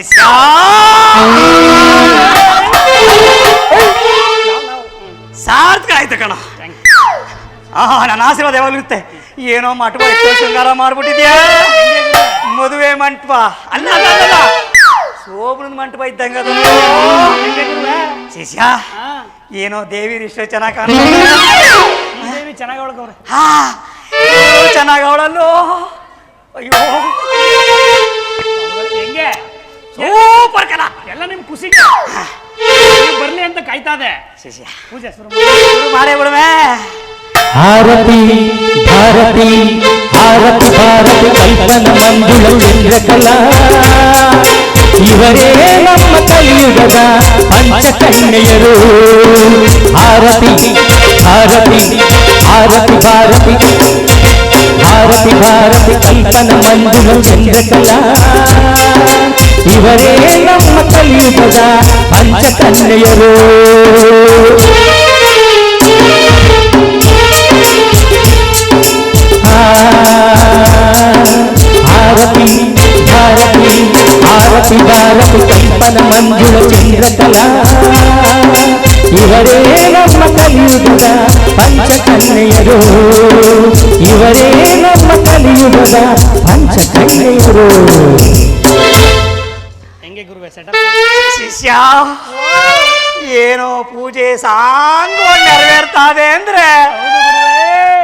ಶಿಷ್ಯ ಸಾರ್ಥಕ ಆಯ್ತು ಕಣ ಆಹಾ ನನ್ನ ಆಶೀರ್ವಾದ ಯಾವಾಗಲೂ ಇರುತ್ತೆ ಏನೋ ಮಂಟಪ ಶೃಂಗಾರ ಮಾಡ್ಬಿಟ್ಟಿದ್ಯಾ ಮದುವೆ ಮಂಟಪ ಅಲ್ಲ ಅಲ್ಲ ಅಲ್ಲ ಮಂಟಪ ಇದ್ದಂಗ ಅದು ಶಿಷ್ಯ ಏನೋ ದೇವಿ ಇಷ್ಟ ಚೆನ್ನಾಗಿ ಕಾಣ ದೇವಿ ಚೆನ್ನಾಗಿ ಒಳಗವ್ರೆ ಹಾ ಚೆನ್ನಾಗಿ ಅವಳಲ್ಲೋ ಅಯ್ಯೋ ಖುಷಿಗೆ ನೀವ್ ಬರ್ಲಿ ಅಂತ ಕಾಯ್ತಾ ಇದೆ ಪೂಜೆ ಶುರು ಮಾಡಿ. ಬಿಡುವೆ. ಭಾರತಿ ಭಾರತಿ ಭಾರತಿ ಭಾರತಿ ಕಲ್ಪನ ಮಂಜುಳ ಚಂದ್ರಕಲಾ ಇವರೇ ನಮ್ಮ ಕಲಿಯುಗದ ಪಂಚಕನ್ಯೆಯರು. ಭಾರತಿ ಭಾರತಿ ಭಾರತಿ ಭಾರತಿ. ಭಾರತಿ ಭಾರತಿ ಕಲ್ಪನ ಮಂಜುಳ ಚಂದ್ರಕಲಾ ಇವರೇ ನಮ್ಮ ಕಲಿಯುಗದ ಪಂಚಕನ್ಯೆಯರು ಭಾರತಿ ಭಾರತಿ ಭಾರತಿ ಭಾರತಿ ಕಲ್ಪನ ಮಂಜುಳ ಚಂದ್ರಕಲಾ ಇವರೇ ನಮ್ಮ ಕಲಿಯುಗದ ಪಂಚಕನ್ಯೆಯರು ಇವರೇ ನಮ್ಮ ಕಲಿಯುಗದ ಪಂಚಕನ್ಯೆಯರು ಹೆಂಗೆ ಗುರುವೆ ಸೆಟಪ್ ಶಿಷ್ಯ ಏನೋ ಪೂಜೆ ಸಾಂಗ್ ನೆರವೇರ್ತಾದೆ ಅಂದ್ರೆ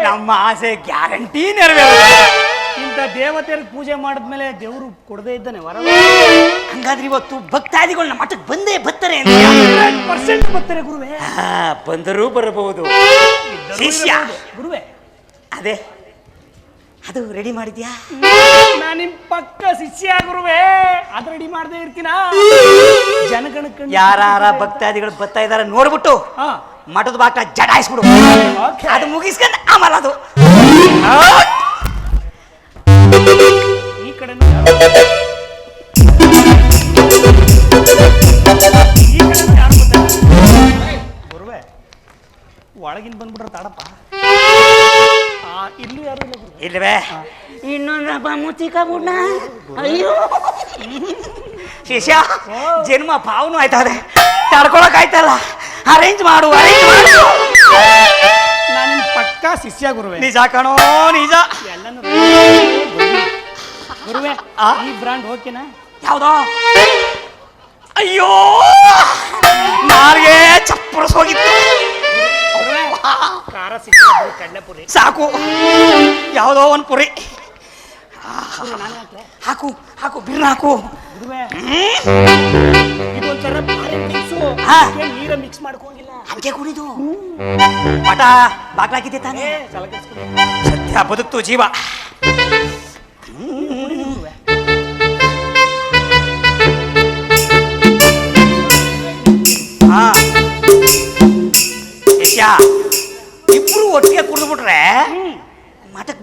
ನಮ್ಮ ಆಸೆ ಗ್ಯಾರಂಟಿ ನೆರವೇರ ಇಂಥ ದೇವತೆಯ ಪೂಜೆ ಮಾಡಿದ್ಮೇಲೆ ದೇವರು ಕೊಡದೇ ಇದ್ದಾನೆ ವರ. ಹಂಗಾದ್ರೆ ಇವತ್ತು ಭಕ್ತಾದಿಗಳು ನಮ್ಮ ಮಠಕ್ಕೆ ಬಂದೇ ಬರ್ತಾರೆ ಪರ್ಸೆಂಟ್ ಬರ್ತಾರೆ ಗುರುವೆ. ಬಂದರೂ ಬರಬಹುದು. ಶಿಷ್ಯ. ಗುರುವೆ. ಅದೇ. ಅದು ರೆಡಿ ಮಾಡಿದ್ಯಾ? ನಾನು ನಿಮ್ ಪಕ್ಕ ಶಿಷ್ಯ ಗುರುವೆ ಅದ್ ರೆಡಿ ಮಾಡದೆ ಇರ್ತೀನ? ಜನಗಣ ಕಂಡು ಯಾರ ಭಕ್ತಾದಿಗಳು ಬರ್ತಾ ಇದಾರೆ ನೋಡ್ಬಿಟ್ಟು ಹಾ. ಮಠದ ಬಾಟ ಜಡಾಯಿಸ್ಬಿಡು. Okay. ಅದು ಮುಗಿಸ್ಕೊಂಡು ಆಮೇಲೆ ಅದು. ಈ ಕಡೆನೂ ಇಲ್ಲ ಇನ್ನೊಂದಪ್ಪ ಮುಚ್ಚಿಕ ಮುಚ್ಚಿಕಬಿಡ್ನ ಅಯ್ಯೋ. ಶಿಷ್ಯ ಜನ್ಮ ಪಾವನು ಆಯ್ತದೆ. ತಡ್ಕೊಳಕ್ ಆಯ್ತಲ್ಲ. ಅರೇಂಜ್ ಮಾಡು ಅರೇಂಜ್ ಮಾಡು. ನಾನು ಪಕ್ಕ ಶಿಷ್ಯ ಗುರುವೆ. ನಿಜ ಕಣೋ ನಿಜ. ಎಲ್ಲನೂ ಗುರುವೆ. ಆ? ಈ ಬ್ರಾಂಡ್ ಓಕೆನಾ? ಯಾವ್ದೋ? ಅಯ್ಯೋ. ನಾರ್ಗೆ ಚಪ್ಪರಸ್ ಹೋಗಿತ್ತು ಖಾರ ಸಿಕ್ಕಿಲ್ಲ ಬರೀ ಕಡಲೆಪುರಿ ಸಾಕು. ಯಾವುದೋ ಒಂದು ಪುರಿ. ಹಾಕು ಹಾಕು ಬಿರ್ನ ಹಾಕು. ಗುರುವೆ. ಇದೊಂಥರ ಭಾರಿ ಮಿಕ್ಸು ಹಾ. ನೀರ ಮಿಕ್ಸ್ ಮಾಡ್ಕೊಂಗಿಲ್ಲ. ಹಂಗೆ ಕುಡಿದು. ಮಠ ಬಾಗ್ಲಾಕಿದ್ದೆ ತಾನೇ. ಏ ತಲೆ ಕೆಡ್ಸ್ಕೊಬೇಡ. ಸತ್ಯ ಬದುಕ್ತು ಜೀವ. ಹಾ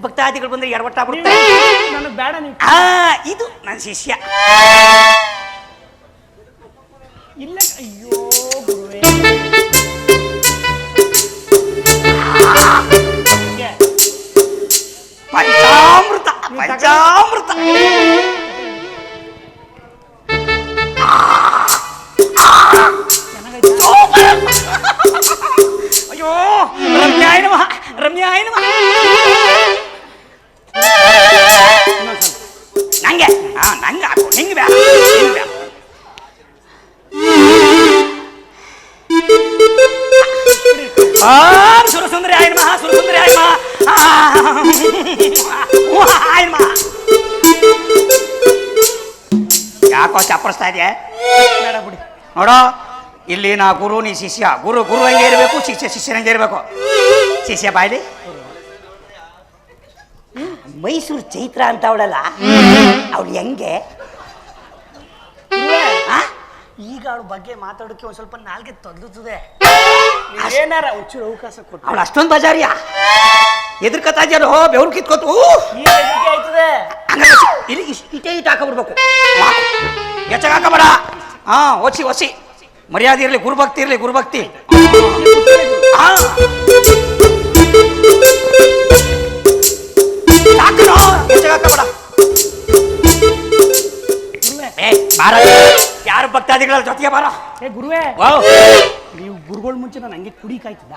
ಭಕ್ತಾದಿಗಳು ಬಂದ್ರೆ ಎಡವಟ್ಟಾಗ್ಬಿಡುತ್ತೆ ನನಗೆ ಬೇಡ ನೀವು. ಆ ಇದು ನನ್ನ ಶಿಷ್ಯ. ಇಲ್ಲ ಅಯ್ಯೋ ಗುರುವೇ. ಪಂಚಾಮೃತ ಪಂಚಾಮೃತ? ಅಯ್ಯೋ ರಮ್ಯಾಯ ನಮಃ ರಮ್ಯಾಯ ನಮಃ. ಚಪ್ಪರಿಸ್ತಾ ಇದೆಯಾ? ಬೇಡ ಬಿಡಿ. ನೋಡೋ ಇಲ್ಲಿ ನಾ ಗುರು ನೀ ಶಿಷ್ಯ. ಗುರು ಗುರು ಹಂಗೆ ಇರಬೇಕು ಶಿಷ್ಯ ಶಿಷ್ಯನಂಗೆ ಇರಬೇಕು. ಶಿಷ್ಯ ಬಾಯ್ಲಿ. ಮೈಸೂರು ಚೈತ್ರ ಅಂತ ಅವಳಲ್ಲ ಅವಳು ಹೆಂಗೆ? ಈಗ ಅವಳ ಬಗ್ಗೆ ಮಾತಾಡೋಕೆ ಒಂದ್ ಸ್ವಲ್ಪ ನಾಲ್ಗೆ ತಗ್ಲುತ್ತದೆ ಏನಾರ ಒಂಚೂರು ಅವಕಾಶ ಕೊಟ್ಟು ಅವಳು ಅಷ್ಟೊಂದು ಬಜಾರಿಯ? ಎದುರ್ಕತಾ ಹೋ ಬೆವ್ರು ಕಿತ್ಕೋತು. ಆಯ್ತದೆ. ಇಲ್ಲಿ ಇಷ್ಟೇ ಇಟೇ ಇಟ್ಟು ಹಾಕಬಿಡ್ಬೇಕು. ಎಚ್ಚಗ ಹಾಕಬೇಡ ಹಾ ಒಸಿ ಒಸಿ. ಮರ್ಯಾದೆ ಇರಲಿ ಗುರುಭಕ್ತಿ ಇರಲಿ ಗುರುಭಕ್ತಿ. ಯಾರು ಭಕ್ತಾದಿಗಳ ಜೊತೆಗೆ ಬಾರ. ಏ ಗುರುವೇ. ನೀವು ಗುರುಗಳ ಮುಂಚೆ ನಾನು ಹಂಗೆ ಕುಡಿಕಾಯ್ತದ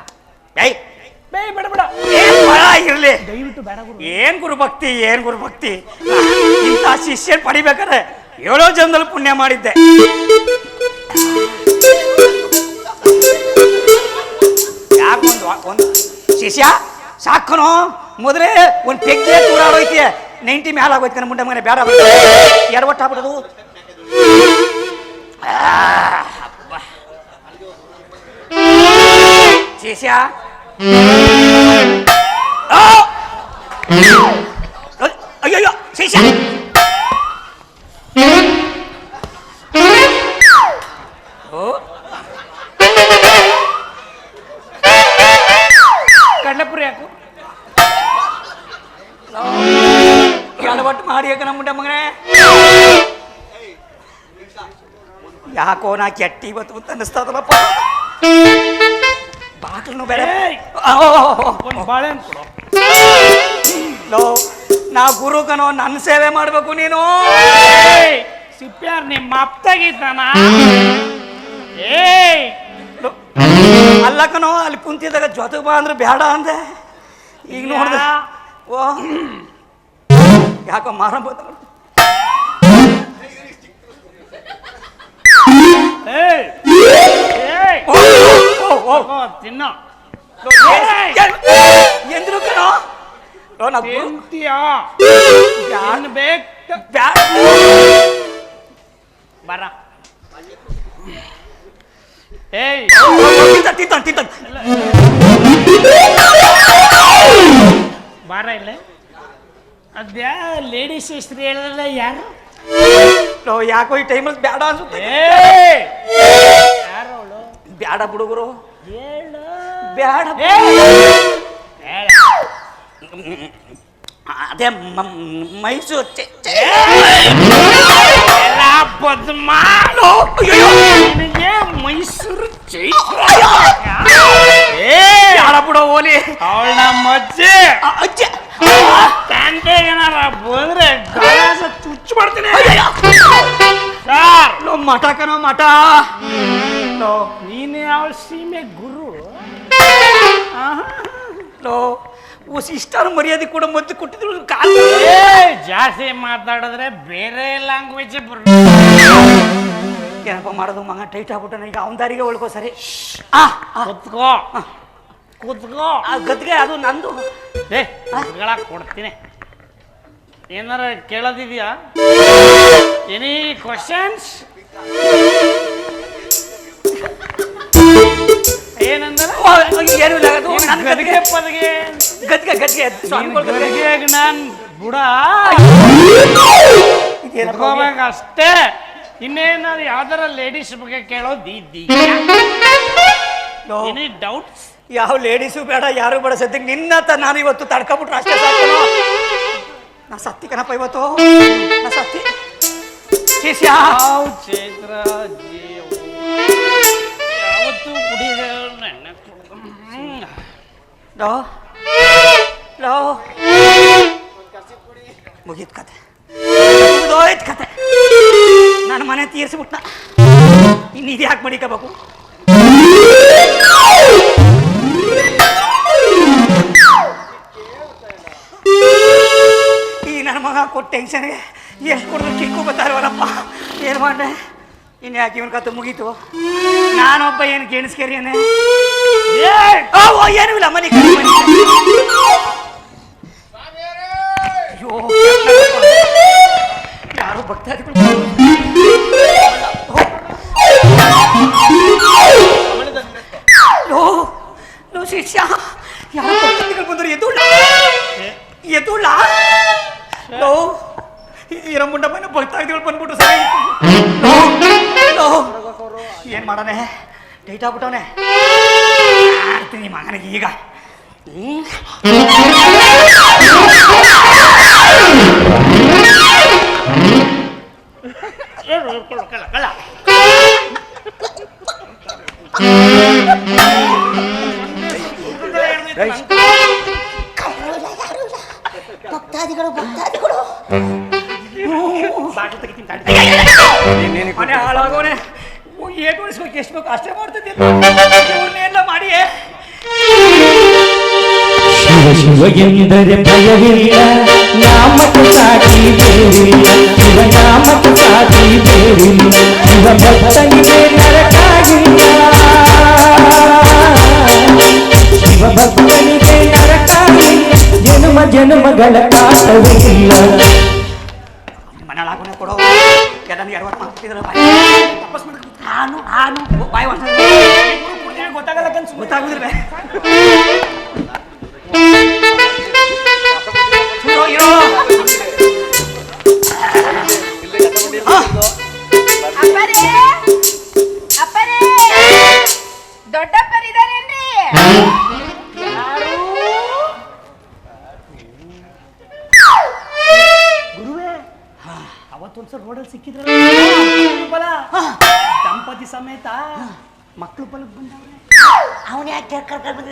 ಏಯ್. ಬೇ ಬೇಡ ಬೇಡ. ಏನ್ ಮಳ ಇರ್ಲಿ. ದಯವಿಟ್ಟು ಬೇಡ ಗುರು ಏನ್ ಗುರು ಭಕ್ತಿ ಏನ್ ಗುರು ಭಕ್ತಿ ಇಂಥ ಶಿಷ್ಯನ್ ಪಡಿಬೇಕಾದ್ರೆ ಏಳೋ ಜನದಲ್ಲಿ ಪುಣ್ಯ ಮಾಡಿದ್ದೆ. ಯಾಕೊಂದು ಒಂದು ಶಿಷ್ಯ, ಸಾಕನು, ಮೊದಲೇ ಒಂದು ಪೆಗ್ಗೆ ತೂರಾಡೋಯ್ತಿ ನೈಂಟಿ ಮೇಲೆ ಆಗೋಯ್ತು ನನ್ನ ಮುಂಡೆ ಮನೆ ಬೇಡ. ಎರಡು ಒಟ್ಟು ಆಗ್ಬಿಡೋದು. ಶಿಷ್ಯ ನಾ ಕೆಟ್ಟಿ ಇವತ್ತು ಅಂತ ಅನ್ನಿಸ್ತದಲ್ಲಪ್ಪ. ಬಾಕ್ಲನು ಬೇರೆ. ಒಂದು ಬಾಳೆಹಣ್ಣು ಕೊಡು. ಲೋ ನಾ ಗುರುಗನೋ ನನ್ನ ಸೇವೆ ಮಾಡ್ಬೇಕು ನೀನು. ಏಯ್! ಸಿಪ್ಪ್ಯಾರ್ ನಿಮ್ಮ ಅಪ್ತಾಗಿದ್ದಾನ ಏಯ್! ಲೋ, ಅಲ್ಲ ಅಲ್ಲಿ ಕುಂತಿದ್ದಾಗ ಜೊತೆಗೆ ಬಾ ಅಂದ್ರೆ ಬೇಡ ಅಂದೆ. ಈಗ ನೋಡ್ದೆ ಓ. ಯಾಕೋ ಮಾರ ಓ ಎಂದ್ರು ಕಣೋ? ಲೋ ನಾ ತಿಂತೀಯಾ? ಏನು ಬೇಕು ಬರ. ಏಯ್! ತಿಂತಾನ್, ತಿಂತಾನ್, ತಿಂತಾನ್. ಬಾರ ಇಲ್ಲ. ಅದ್ಯಾ ಲೇಡೀಸ್ ಹೆಸ್ರು ಹೇಳಿದ್ರೆ ಯಾರು? ಲೋ, ಯಾಕೋ ಈ ಟೈಮಲ್ಲಿ ಬೇಡ ಅನ್ಸುತ್ತೆ. ಯಾರು ಅವಳು ಬ್ಯಾಡ ಬಿಡುಗರು ಹೇಳು. ಹೇಳ ಅದೇ ಮೈಸೂರು ಮೈಸೂರು ಚೈತ್ರ. ಬಿಡೋ ಓಲಿ. ಅವಳ ನಮ್ಮ ಅಜ್ಜಿ ಮಠ ಕನೋ ಮಠ. ನೀನೇ ನೀನು ಯಾವ ಸೀಮೆ ಗುರು. ಲೋ ಓ ಇಷ್ಟಾರು ಮರ್ಯಾದೆ ಕೂಡ ಮದ್ದು ಕೊಟ್ಟಿದ್ರು ಕಾಲ ಏ ಜಾಸ್ತಿ ಮಾತಾಡಿದ್ರೆ ಬೇರೆ ಲ್ಯಾಂಗ್ವೇಜ್ ಏನಪ್ಪ ಮಾಡೋದು ಮಗ ಟೈಟ್ ಆಗ್ಬಿಟ್ಟು ಈಗ ಅವನ ದಾರಿಗೆ ಒಳ್ಕೋ ಸರಿ. ಆ ಆ, ಕುತ್ಕೋ. ಕುತ್ಕೋ. ಆ ಗದ್ಗೆ ಅದು ನಂದು. ಏ ಕೊಡ್ತೀನಿ. ಏನಾರ ಕೇಳೋದಿದ್ಯಾ? ಎನಿ ಕ್ವಶನ್ಸ್ ಏನಂದ್ರೆ? ಗದ್ಗೆ ಪದಗೆ. ಗದ್ಗೆ ಗದ್ಗೆ ಸ್ವಾಮಿಗಳ ಗದ್ಗೆ. ಗದಿಗೆಗೆ ನಾನ್ ಬುಡ. ಕುತ್ಕೋಬೇಕು ಅಷ್ಟೇ ಇನ್ನೇನಾದ್ರು ಯಾವ್ದಾರ ಲೇಡೀಸ್ ಬಗ್ಗೆ ಕೇಳೋದು ಇದ್ದಿ ಲೋ, ಎನಿ ಡೌಟ್ಸ್ ಯಾವ ಲೇಡೀಸು ಬೇಡ ಯಾರು ಬೇಡ ಸದ್ಯಕ್ಕೆ ನಿನ್ನ ತ ನಾನು ಇವತ್ತು ತಡ್ಕೊಬಿಟ್ರೆ ಅಷ್ಟೇ ಸಾಕು. ನಾ ಸತ್ತಿ ಕಣಪ್ಪ ಇವತ್ತು. ನಾ ಸತ್ತಿ. ಶಿಷ್ಯ ಯಾವ ಚೈತ್ರ ಜೀವ ಯಾವತ್ತೂ ಕುಡಿದ ಲೋ. ಲೋ. ಮುಗೀತ್ ಕತೆ. ಮುಗಿದೋಯ್ತು ಕತೆ. ನನ್ನ ಮನೆ ತೀರಿಸ್ಬಿಟ್ನ. ಇನ್ನು ಇದು ಯಾಕೆ ಮಡಿಕೋಬೇಕು? ಈ ನನ್ನ ಮಗ ಕೊಟ್ಟ ಟೆನ್ಷನ್ಗೆ ಎಷ್ಟು ಕೊಡಿದ್ರು ಚಿಕ್ಕು ಬರ್ತಾರವಲ್ಲಪ್ಪ ಏನು ಮಾಡ್ದೆ? ಇನ್ನು ಯಾಕೆ ಇವನ್ ಕತೆ ಮುಗೀತು? ನಾನೊಬ್ಬ ಏನು ಓ, ಏನೂ ಇಲ್ಲ ಮನೆ. ಅಯ್ಯೋ ಯಾರು ಭಕ್ತಾದಿಗಳು? ಟೈಟ್ ಆಗ್ಬಿಟ್ಟವನೆ ಆಡ್ತೀನಿ ಮಗನಿಗೆ ಈಗ. ಎಂದರೆ ನಾಮಕ ಸಾಟಿ ಬೇರಿಲ್ಲ ಶಿವ ನಾಮಕ್ಕೆ ಸಾಟಿ ಬೇರಿಲ್ಲ ಶಿವ ಭಕ್ತನಿಗೆ ನರಕಾಗಿಲ್ಲ. ಶಿವ ಭಕ್ತನಿಗೆ ನರಕಾಗಿಲ್ಲ, ಜನ್ಮ ಜನ್ಮಗಳ ಕಾಟವಿಲ್ಲ ರೋಡಲ್ಲಿ ಸಿಕ್ಕಿದ್ರಲ್ಲ? ಬಲ ದಂಪತಿ ಸಮೇತ ಮಕ್ಕಳು ಬಲಕ್ ಬಂದವ್ರೆ. ಅವನು ಯಾಕೆ ಕರ್ಕೊಂಡು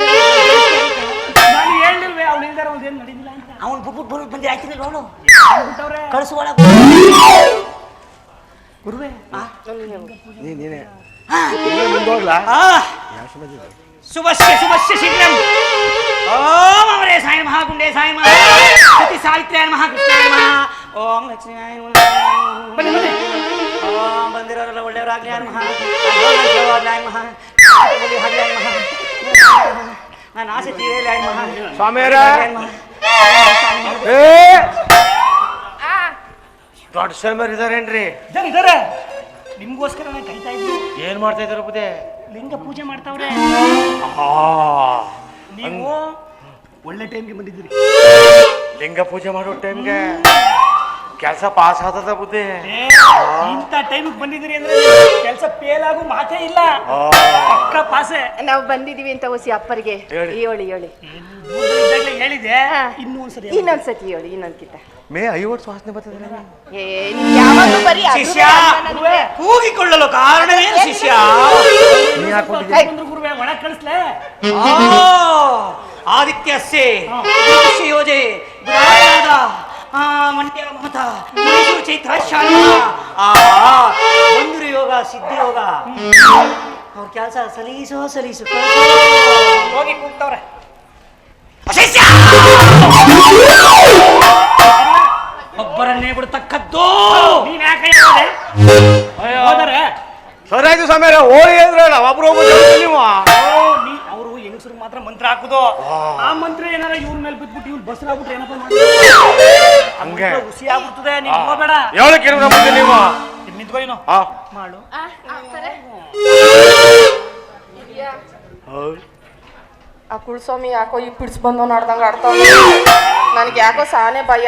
ನಾನು ಹೇಳಿಲ್ವೇ ಅವ್ಳು ಇಲ್ದಾರ ಅವ್ಳು ಏನು ನಡೀದಿಲ್ಲ ಅಂತ. ಅವನು ಬುಬ್ಬು ಬರು ಬಂದು ಆಯ್ತಿಲ್ಲ ನೋಡು. ಬಿಟ್ಟವ್ರೆ ಕಳಿಸು ಒಳಗೆ. ಗುರುವೇ ಶುಭಶ್ಯ ಶುಭಶ್ಯ ಶೀಘ್ರಂ. ಓಂ ಅವರೇ ಸಾಯಿ ನಮಃ ಗುಂಡೇ ಸಾಯಿ ಮಹಾ ಸತಿ ಸಾವಿತ್ರ್ಯಾಯ ನಮಃ ಓಂ ಲಕ್ಷ್ಮೀ ಬನ್ನಿ ಬನ್ನಿ. ಓಂ ಬಂದಿರೋರೆಲ್ಲ ಒಳ್ಳೆಯವರಾಗ್ಲಿ ಯಾರು ಮಹಾ? ನಮಃ ನಾನು ಆಸೆ ತೀರಲಿ ಮಹಾ ಸ್ವಾಮಿಯರ ದೊಡ್ಡ ಸ್ವಾಮಿಯರ್ ಇದಾರೇನ್ರಿ ಜನ ಇದಾರೆ ನಿಮ್ಗೋಸ್ಕರ ನಾನು ಕೈತಾ ಇದ್ದೀನಿ ಏನ್ ಮಾಡ್ತಾ ಇದಾರೆ ಪದೇ ಲಿಂಗ ಪೂಜೆ ಮಾಡ್ತಾವ್ರೆ ನೀವು ಒಳ್ಳೆ ಟೈಮ್ಗೆ ಬಂದಿದ್ದೀರಿ ಲಿಂಗ ಪೂಜೆ ಮಾಡೋ ಟೈಮ್ಗೆ ಕೆಲಸ ಪಾಸ್ ಆದದ ಬುದ್ಧಿ ಇಂತ ಇಂಥ ಟೈಮಿಗೆ ಬಂದಿದ್ದೀರಿ ಅಂದ್ರೆ ಕೆಲಸ ಫೇಲ್ ಆಗೋ ಮಾತೇ ಇಲ್ಲ ಅಕ್ಕ ಪಕ್ಕ ಪಾಸೆ ನಾವು ಬಂದಿದೀವಿ ಅಂತ ಹೊಸಿ ಅಪ್ಪರಿಗೆ ಹೇಳಿ. ಹೇಳಿ ಹೇಳಿ ದೂರದಲ್ಲಿ ಇದ್ದಾಗ್ಲೇ ಹೇಳಿದೆ ಇನ್ನೊಂದ್ಸರಿ ಇನ್ನೂ ಇನ್ನೊಂದು ಇನ್ನೊಂದ್ಸತಿ ಹೇಳಿ ಇನ್ನೊಂದ್ಕಿತ ಮೇ ಐವತ್ತು ವಾಸನೆ ಬರ್ತದೆ ಯಾವಾಗ್ಲೂ ಬರೀ ಶಿಷ್ಯ ಕೂಗಿಕೊಳ್ಳಲು ಕಾರಣವೇನು ಶಿಷ್ಯ ನೀ ಹಾಕೊಂಡಿದ್ದಿ ಗುರುವೆ ಒಳಗ್ ಕಳಿಸ್ಲೆ ಆ, ಆದಿತ್ಯಸ್ಯೆ ಜ್ಯೋತಿಷ್ಯ ಯೋಜೆ ಮಂಡ್ಯ ಮಮತ ಚೈತ್ರ ಬಂದಿರು ಯೋಗ ಸಿದ್ಧಿ ಯೋಗ. ಅವ್ರ ಕೆಲಸ ಸಲೀಸೋ ಸಲೀಸು. ಹೋಗಿ ಕೂಗ್ತವ್ರೆ! ಒಬ್ಬರನ್ನೇ ಬಿಡ್ತಕ್ಕದ್ದು. ನೀನ್ ಯಾಕೆ ಸ್ವಾಮಿಯರ ಹೋಗಿ ಅಂದ್ರೆ ಒಬ್ರು ಒಬ್ರು ನೀವು. ಮಾತ್ರ ಮಂತ್ರ ಹಾಕುದು. ಆ ಮಂತ್ರ ಏನಾರ ಇವ್ರ ಮೇಲೆ ಬಿದ್ಬಿಟ್ಟು ಇವ್ರು ಬಸ್ರಾಗ್ಬಿಟ್ರೆ ಏನಪ್ಪ ಹಂಗೆ. ಹುಸಿ ಆಗ್ಬಿಡ್ತದೆ ನೀನ್ ಹೋಗ್ಬೇಡ. ಹೇಳಕ್ ಇರ್ಬೇಕು ನೀವು? ಇಲ್ಲಿ ನಿಂತ್ಕೋ ಮಾಡು. ಆ, ಕುಳ್ಸ್ವಾಮಿ ಯಾಕೋ ಈ ಪಿಡ್ಸ್ ಬಂದು ನಾಡ್ದಂಗ ಆಡ್ತಾವ ನನಗೆ ಯಾಕೋ ಸಾನೆ ಭಯ.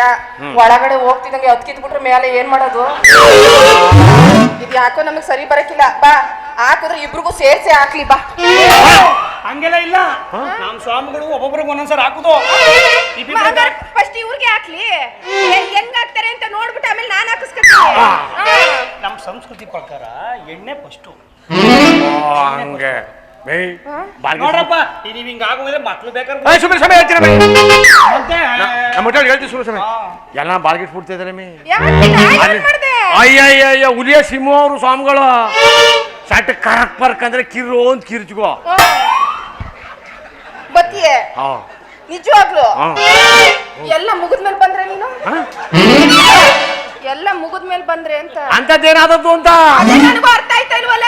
ಒಳಗಡೆ ಹೋಗ್ತಿದಂಗೆ ಕಿತ್ಬಿಟ್ರೆ ಮೇಲೆ ಏನ್ ಮಾಡೋದು? ಇದು ಯಾಕೋ ನಮಗ್ ಸರಿ ಬರಕಿಲ್ಲ. ಬಾ. ಹಾಕಿದ್ರೆ ಇಬ್ರಿಗೂ ಸೇರ್ಸಿ ಹಾಕ್ಲಿ ಬಾ. ಹಂಗೆಲ್ಲ ಇಲ್ಲ. ನಮ್ ಸ್ವಾಮಿಗಳು ಒಬ್ಬೊಬ್ರಿಗೆ ಒಂದೊಂದ್ಸರಿ ಹಾಕುದು. ಫಸ್ಟ್ ಇವ್ರಿಗೆ ಹಾಕ್ಲಿ. ಹೆಂಗ್ ಹೆಂಗ್ ಹಾಕ್ತಾರೆ ಅಂತ ನೋಡ್ಬಿಟ್ಟು ಆಮೇಲೆ ನಾನು ಹಾಕಿಸ್ಕೊತೀನಿ ನಮ್ಮ ಸಂಸ್ಕೃತಿ ಪ್ರಕಾರ ಎಣ್ಣೆ ಫಸ್ಟ್ ಹಂಗೆ. ನೋಡ್ರಪ್ಪ ಈ ನೀವ್ ಹಿಂಗ ಆಗುವುದ್ರೆ ಮಕ್ಳು ಬೇಕಾದ್ರೆ ಏ, ಸಮಯ ಹೇಳ್ತೀರ ಮತ್ತೆ? ನಮ್ಮ ಹೋಟೆಲ್ ಹೇಳ್ತೀವಿ ಸುಮ್ಮನೆ ಸಮಯ ಎಲ್ಲ ಬಾರ್ಗೆಟ್ ಬಿಡ್ತಿದ್ದಾರೆ ಮೇ. ಅಯ್ಯ ಅಯ್ಯ ಹುಲಿಯ ಸಿಂಹ ಅವರು ಸ್ವಾಮಿಗಳು. ಸಟ್ ಕರಕ್ ಪರ್ಕ್ ಅಂದ್ರೆ ಕಿರು ಅಂತ ಕಿರ್ಚ್ಕೋ. ಬತ್ತಿಯೇ? ಹಾ. ನಿಜವಾಗ್ಲು? ಹಾ. ಎಲ್ಲ ಮುಗಿದ್ಮೇಲೆ ಬಂದ್ರೆ ನೀನು? ಹಾ? ಎಲ್ಲ ಮುಗಿದ್ಮೇಲೆ ಬಂದ್ರೆ ಅಂತ? ಅಂಥದ್ದೇನಾದದ್ದು ಅಂತ? ಅದೇ ನನಗೂ ಅರ್ಥ ಆಯ್ತಾ ಇಲ್ವಲ್ಲ?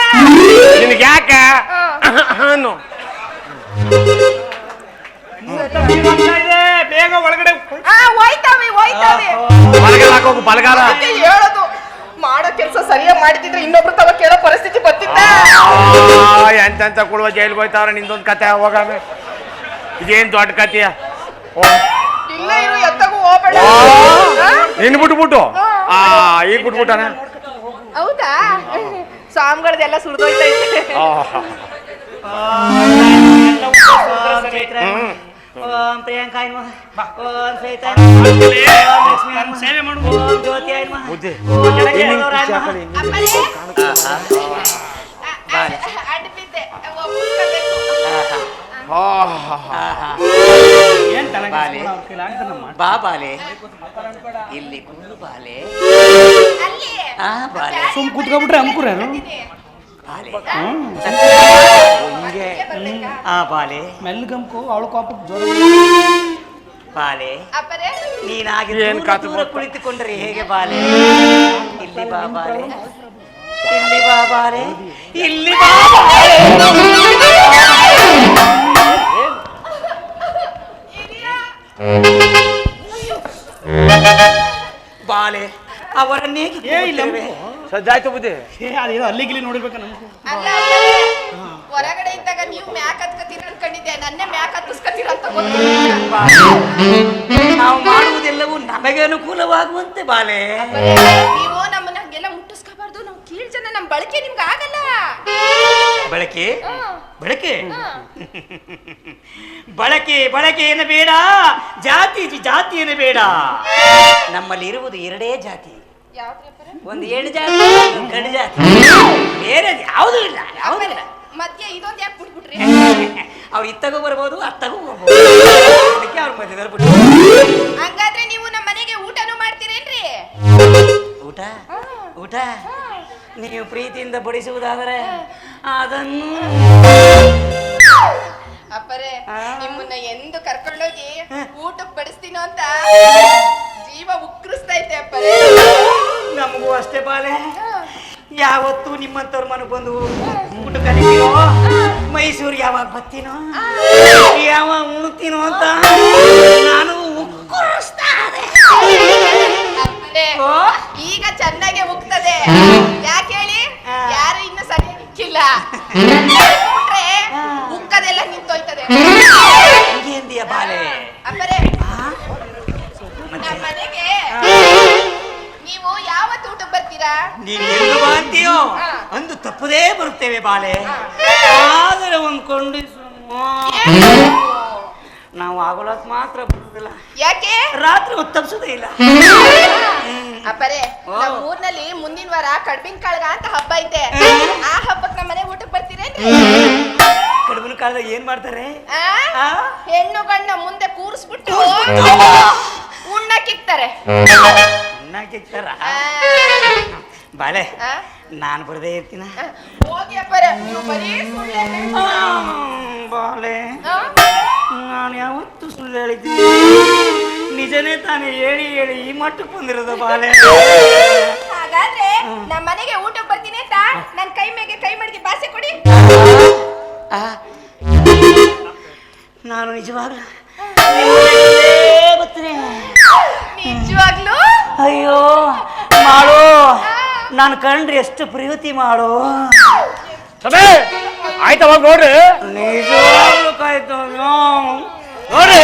ನಿನಗೆ ಯಾಕ? ಅನ್ನು ಇದೆ ಬೇಗ ಒಳಗಡೆ ಆ ಹೋಯ್ತಾವೆ ಹೋಯ್ತಾವೆ. ಬಲಗಾಲ ಹಾಕೋಗು ಬಲಗಾಲ. ಅದಕ್ಕೆ ಹೇಳೋದು. ಮಾಡೋ ಕೆಲಸ ಸರಿಯಾಗಿ ಮಾಡಿದ್ರೆ ಇನ್ನೊಬ್ರು ತವ ಕೇಳೋ ಪರಿಸ್ಥಿತಿ ಬರ್ತಿತ್ತ? ಎಂತ ಕುಳುವ ಕೊಡುವ ಜೈಲ್ಗೆ ಹೋಯ್ತಾವ್ರೆ ನಿಂದೊಂದು ಕತೆ ಹೋಗಾಮೆ ಇದೇನ್ ದೊಡ್ಡ ಕತೆಯ ಇಲ್ಲ ಇರು ಎತ್ತಗೂ ಹೋಗ್ಬೇಡ ಆ? ನಿನ್ ಬಿಟ್ಬಿಟ್ಟು ಆ ಈಗ ಬಿಟ್ಬಿಟ್ಟಾನ ಹೌದಾ ಸ್ವಾಮಿಗಳದೆಲ್ಲ ಸುರಿದೋಯ್ತೈತೆ ಓಂ ಚೈತ್ರ ಹ್ಮ್. ಓಂ ಪ್ರಿಯಾಂಕಾಯ ನಮಃ ಓಂ ಶ್ವೇತಾಯ ನಮಃ ಓಂ ಲಕ್ಷ್ಮೀ ಸೇವೆ ಮಾಡ್ಬೋದು ಓಂ ಜ್ಯೋತಿಯಾಯ ನಮಃ ಬುದ್ಧಿ ಓಂ ಜಡಗೇರವರಾಯ ನಮಃ ಅಪ್ಪರೇ ಬಾರೆ. ಅಡ್ಡ ಬಿದ್ದೆ ಒಪ್ಪಿಸ್ಕೊಬೇಕು ಏನ್ ತಲೆ ಬಾಲೆ. ಅವ್ರ ಕೈಲಿ ಆಗ್ತದೆ ನಮ್ಮ ಬಾ ಬಾಲೆ. ಇಲ್ಲಿ ಕುಂದು ಬಾಲೆ. ಅಲ್ಲಿ. ಆ ಬಾಲೆ. ಸುಮ್ ಕುತ್ಕೊಂಡ್ಬಿಟ್ರೆ ಅಂಕುರ ಬಾಲೆ. ಹಿಂಗೆ? ಆ ಬಾಲೆ. ಮೆಲ್ಗಂಕು ಅವಳು ಕಾಪಕ್ಕೆ ಜೋರ ಬಾಲೆ. ನೀನಾಗಿ ಏನ್ ಕಾತು ಕುಳಿತುಕೊಂಡ್ರೆ ಹೇಗೆ ಬಾಲೆ? ಇಲ್ಲಿ ಬಾ ಬಾಲೆ. ಇಲ್ಲಿ ಬಾ ಬಾಲೆ. ಇಲ್ಲಿ ಬಾ ಬಾಲೆ. ಅವರನ್ನೇ ಏ, ಇಲ್ಲ. ಸಜ್ಜಾಯ್ತು ಬುದ್ಧಿ. ಏ ಅದೇನೋ ಇಲ್ಲಿ ನೋಡಿರ್ಬೇಕ ನಮ್ಗೆ. ಅಲ್ಲ ಅಪ್ಪರೇ, ಹೊರಗಡೆ ಇದ್ದಾಗ ನೀವು ಮ್ಯಾಕ್ ಹತ್ಕತ್ತೀರ ಅನ್ಕೊಂಡಿದ್ದೆ. ನನ್ನೇ ಮ್ಯಾಕ್ ಹತ್ತಿಸ್ಕತ್ತೀರ ಅಂತ ಗೊತ್ತಿಲ್ಲ ನಾವು ಮಾಡುವುದೆಲ್ಲವೂ ನಮಗೆ ಅನುಕೂಲವಾಗುವಂತೆ ಬಾಲೆ. ಬಳಕೆ. ಬಳಕೆ? ಬಳಕೆ ಬಳಕೆ ಏನು ಬೇಡ? ಜಾತಿ ಜಾತಿ ಏನು ಬೇಡ? ನಮ್ಮಲ್ಲಿ ಇರುವುದು ಎರಡೇ ಜಾತಿ? ಒಂದು ಏಳು ಜಾತಿ ಒಂದು ಗಂಡು ಜಾತಿ. ಬೇರೆ ಯಾವುದೂ ಇಲ್ಲ ಯಾವುದೂ ಇಲ್ಲ. ಮಧ್ಯ ಇದೊಂದು ಯಾಕೆ ಬಿಟ್ಬಿಟ್ರಿ? ಅವ್ರು ಇತ್ತಗೂ ಬರ್ಬೋದು ಅತ್ತಗೂ ಬರ್ಬೋದು ಅದಕ್ಕೆ ಅವ್ರ ಮಧ್ಯದಲ್ಲಿ ಬಿಟ್ಟು ಹಂಗಾದ್ರೆ ನೀವು ನಮ್ಮ ಮನೆಗೆ ಊಟನೂ ಮಾಡ್ತೀರೇನ್ರಿ? ಊಟ? ಊಟ? ನೀವು ಪ್ರೀತಿಯಿಂದ ಬಡಿಸುವುದಾದರೆ ಅದನ್ನು ಅಪ್ಪರೇ ನಿಮ್ಮನ್ನ ಎಂದು ಕರ್ಕೊಂಡೋಗಿ ಊಟಕ್ಕೆ ಬಡಿಸ್ತೀನೋ ಅಂತ ಜೀವ ಉಕ್ಕರಿಸ್ತೈತೆ ಅಪ್ಪರೇ. ನಮಗೂ ಅಷ್ಟೇ ಬಾಲೆ. ಯಾವತ್ತು ನಿಮ್ಮಂತವ್ರ ಮನೆಗೆ ಬಂದು ಊಟ ಕಲಿತೀನೋ ಮೈಸೂರಿಗೆ ಯಾವಾಗ ಬರ್ತೀನೋ? ಯಾವಾಗ ಉಣ್ತೀನೋ ಅಂತ? ನಾನು ಉಕ್ಕರಿಸ್ತಾ ಈಗ ಚೆನ್ನಾಗೆ ಉಕ್ತದೆ. ಉಕ್ಬಿಟ್ರೆ ಉಕ್ಕದೆಲ್ಲ ನಿಂತೋಯ್ತದೆ. ಹಿಂಗೆ ಅಂದೀಯ ಬಾಲೆ. ಅಪ್ಪರೇ ನಮ್ಮ ಮನೆಗೆ ನೀವು ಯಾವತ್ತು ಊಟಕ್ಕೆ ಬರ್ತೀರಾ? ನೀನು ಎಂದು ಬರ್ತೀಯೋ? ಅಂದು ತಪ್ಪದೇ ಬರುತ್ತೇವೆ ಬಾಳೆ ಆದರೆ ಒಂದು ಕಂಡೀಷನ್ ನಾವು ಆಗೋಲಕ್ ಮಾತ್ರ ಬರುದಿಲ್ಲ. ಯಾಕೆ? ರಾತ್ರಿ ಹೊತ್ತು ತಪ್ಪಿಸೋದೇ ಇಲ್ಲ. ಅಪ್ಪರೇ. ನಮ್ಮ ಊರ್ನಲ್ಲಿ ಮುಂದಿನ ವಾರ ಕಡ್ಬಿನ ಕಾಳ್ಗ ಅಂತ ಹಬ್ಬ ಐತೆ ಆ ಹಬ್ಬಕ್ಕೆ ನಮ್ಮ ಮನೆ ಊಟಕ್ಕೆ ಬರ್ತೀರೇನ್ರಿ ಕಡ್ಬಿನ ಕಾಲದಾಗ ಏನ್ ಮಾಡ್ತಾರೆ ಆ? ಹೆಣ್ಣು ಗಂಡ ಮುಂದೆ ಕೂರಿಸ್ಬಿಟ್ಟು ಉಣ್ಣಕ್ಕಿಕ್ತಾರೆ ಉಣ್ಣಾಕಿಕ್ತಾರ ಆ. ಆ? ನಾನು ಬರದೇ ಇರ್ತೀನ ಹೋಗಿ ಅಪ್ಪರೇ ನೀವು ಬರೀ ಸುಳ್ಳೇ ಹೇಳ್ತೀರಾ. ಬಾಲೆ ಆ? ನಾನು ಯಾವತ್ತು ಸುಳ್ಳು ಹೇಳಿದ್ದೀನಿ ನಿಜನೇ ತಾನೇ ಹೇಳಿ ಹೇಳಿ ಈ ಮಟ್ಟಕ್ಕೆ ಬಂದಿರೋದು ಬಾಲೆ. ಹಾಗಾದ್ರೆ ನಮ್ಮ ಮನೆಗೆ ಊಟಕ್ಕೆ ಬರ್ತೀನಿ ಅಂತ ನನ್ನ ಕೈ ಮೇಗೆ ಕೈ ಮಡಿಗೆ ಬಾಸೆ ಕೊಡಿ. ಆ, ನಾನು ನಿಜವಾಗ್ಲೂ ನಿಮ್ಮ ಮನೆಗೆ ಬರ್ತೀನಿ. ನಿಜವಾಗ್ಲೂ? ಅಯ್ಯೋ ಮಾಡು. ನಾನು ಕಂಡ್ರಿ ಎಷ್ಟು ಪ್ರೀತಿ ಮಾಡು. ಆಯ್ತು ಅವಾಗ ನೋಡ್ರಿ. ನಿಜವಾಗ್ಲೂ ನೋಡ್ರಿ.